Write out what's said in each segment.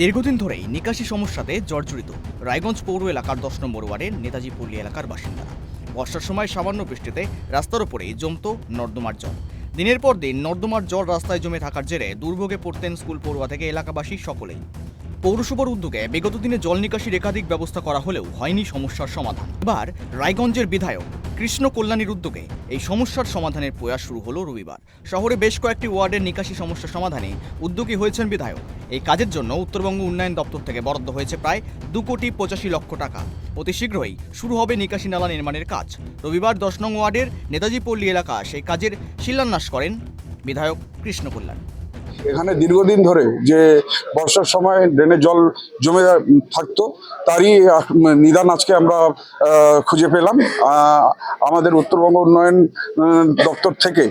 দীর্ঘদিন ধরেই নিকাশি সমস্যাতে জর্জরিত। রায়গঞ্জ পৌর এলাকার দশ নম্বর ওয়ার্ডের নেতাজি পল্লী এলাকার বাসিন্দারা বর্ষার সময় সামান্য বৃষ্টিতে রাস্তার ওপরেই জমত নর্দমার জল। দিনের পর দিন নর্দমার জল রাস্তায় জমে থাকার জেরে দুর্ভোগে পড়তেন স্কুল পড়ুয়া থেকে এলাকাবাসী সকলেই। পৌরসভার উদ্যোগে বিগত দিনে জল নিকাশির একাধিক ব্যবস্থা করা হলেও হয়নি সমস্যার সমাধান। এবার রায়গঞ্জের বিধায়ক কৃষ্ণ কল্যাণীর উদ্যোগে এই সমস্যার সমাধানের প্রয়াস শুরু হলো রবিবার। শহরে বেশ কয়েকটি ওয়ার্ডের নিকাশি সমস্যা সমাধানে উদ্যোগী হয়েছেন বিধায়ক। এই কাজের জন্য উত্তরবঙ্গ উন্নয়ন দপ্তর থেকে বরাদ্দ হয়েছে প্রায় দু কোটি পঁচাশি লক্ষ টাকা। অতি শীঘ্রই শুরু হবে নিকাশি নালা নির্মাণের কাজ। রবিবার দশ নং ওয়ার্ডের নেতাজি পল্লী এলাকা সেই কাজের শিলান্যাস করেন বিধায়ক কৃষ্ণ কল্যাণ। এখানে দীর্ঘদিন ধরে যে বর্ষার সময় ড্রেনের জল জমে থাকতো, তারই নিদান আজকে আমরা খুঁজে পেলাম। আমাদের উত্তরবঙ্গ উন্নয়ন দপ্তর থেকে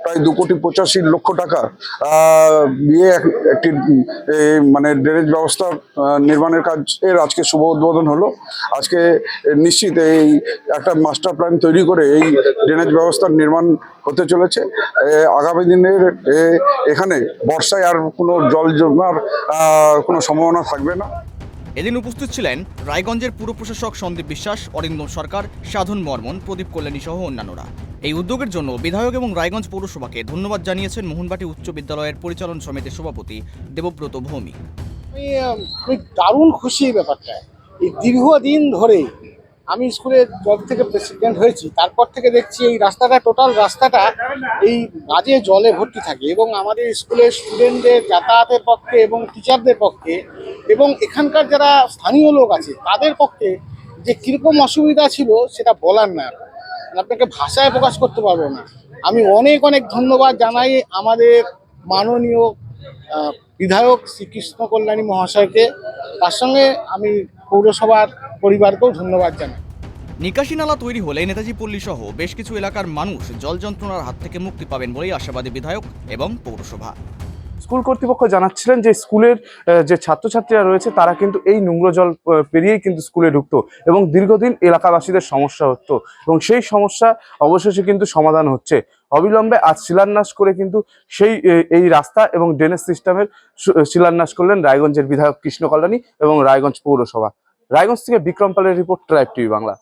প্রায় দু কোটি পঁচাশি লক্ষ টাকা দিয়ে এক- একটি মানে ড্রেনেজ ব্যবস্থা নির্মাণের কাজ এর আজকে শুভ উদ্বোধন হলো। আজকে নিশ্চিত এই একটা মাস্টার প্ল্যান তৈরি করে এই ড্রেনেজ ব্যবস্থার নির্মাণ হতে চলেছে। আগামী দিনের এখানে বর্ষায় আর কোনো জল জমার কোনো সম্ভাবনা থাকবে না। এদিন উপস্থিত ছিলেন রায়গঞ্জের পুর প্রশাসক সন্দীপ বিশ্বাস, অরিন্দম সরকার, সাধন বর্মন প্রদীপ কল্যাণী সহ অন্যান্যরা। এই উদ্যোগের জন্য বিধায়ক এবং রায়গঞ্জ পৌরসভাকে ধন্যবাদ জানিয়েছেন মোহনবাটি উচ্চ বিদ্যালয়ের পরিচালন সমিতির সভাপতি দেবব্রত ভৌমিক। আমি দারুণ খুশি এই ব্যাপারটা। এই দীর্ঘদিন ধরে আমি স্কুলে জব থেকে প্রেসিডেন্ট হয়েছি, তারপর থেকে দেখছি এই রাস্তাটা, টোটাল রাস্তাটা এই বাজে জলে ভর্তি থাকে এবং আমাদের স্কুলের স্টুডেন্টদের যাতায়াতের পক্ষে এবং টিচারদের পক্ষে এবং এখানকার যারা স্থানীয় লোক আছে, তাদের পক্ষে যে কীরকম অসুবিধা ছিল সেটা বলার না। আপনাকে ভাষায় প্রকাশ করতে পারব না। আমি অনেক অনেক ধন্যবাদ জানাই আমাদের মাননীয় বিধায়ক শ্রীকৃষ্ণ কল্যাণী মহাশয়কে। তার সঙ্গে আমি পৌরসভার পরিবারকেও ধন্যবাদ জানাই। নিকাশি নালা তৈরি হলে নেতাজি পল্লী সহ বেশ কিছু এলাকার মানুষ জল যন্ত্রণার হাত থেকে মুক্তি পাবেন বলেই আশাবাদী বিধায়ক এবং পৌরসভা। স্কুল কর্তৃপক্ষ জানাচ্ছিলেন যে স্কুলের যে ছাত্রছাত্রীরা রয়েছে, তারা কিন্তু এই নোংরা জল পেরিয়েই কিন্তু স্কুলে ঢুকতো এবং দীর্ঘদিন এলাকাবাসীদের সমস্যা হতো এবং সেই সমস্যা অবশেষে কিন্তু সমাধান হচ্ছে। অবিলম্বে আজ শিলান্যাস করে কিন্তু সেই এই রাস্তা এবং ড্রেনেজ সিস্টেমের শিলান্যাস করলেন রায়গঞ্জের বিধায়ক কৃষ্ণ কল্যাণী এবং রায়গঞ্জ পৌরসভা। রায়গঞ্জ থেকে বিক্রম পালের রিপোর্ট ট্রাইব টিভি বাংলা।